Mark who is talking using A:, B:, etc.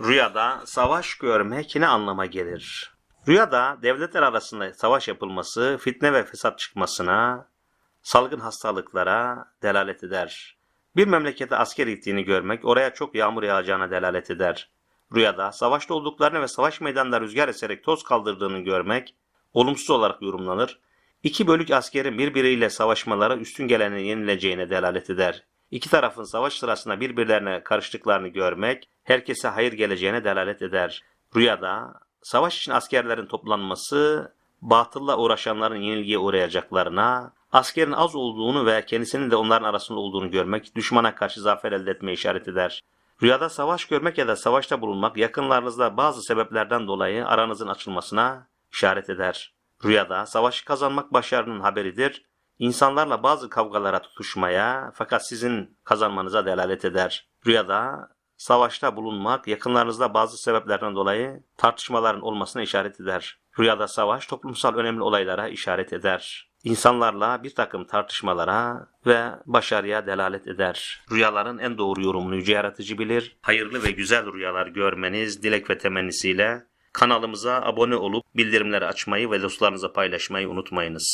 A: Rüyada savaş görmek ne anlama gelir? Rüyada devletler arasında savaş yapılması, fitne ve fesat çıkmasına, salgın hastalıklara delalet eder. Bir memlekete asker gittiğini görmek oraya çok yağmur yağacağına delalet eder. Rüyada savaşta olduklarını ve savaş meydanında rüzgar eserek toz kaldırdığını görmek olumsuz olarak yorumlanır. İki bölük askerin birbiriyle savaşmaları üstün gelenin yenileceğine delalet eder. İki tarafın savaş sırasında birbirlerine karıştıklarını görmek herkese hayır geleceğine delalet eder. Rüyada savaş için askerlerin toplanması batılla uğraşanların yenilgiye uğrayacaklarına, askerin az olduğunu ve kendisinin de onların arasında olduğunu görmek düşmana karşı zafer elde etmeye işaret eder. Rüyada savaş görmek ya da savaşta bulunmak yakınlarınızda bazı sebeplerden dolayı aranızın açılmasına işaret eder. Rüyada savaşı kazanmak başarının haberidir. İnsanlarla bazı kavgalara tutuşmaya fakat sizin kazanmanıza delalet eder. Rüyada savaşta bulunmak yakınlarınızda bazı sebeplerden dolayı tartışmaların olmasına işaret eder. Rüyada savaş toplumsal önemli olaylara işaret eder. İnsanlarla bir takım tartışmalara ve başarıya delalet eder. Rüyaların en doğru yorumunu yüce yaratıcı bilir. Hayırlı ve güzel rüyalar görmeniz dilek ve temennisiyle kanalımıza abone olup bildirimleri açmayı ve dostlarınıza paylaşmayı unutmayınız.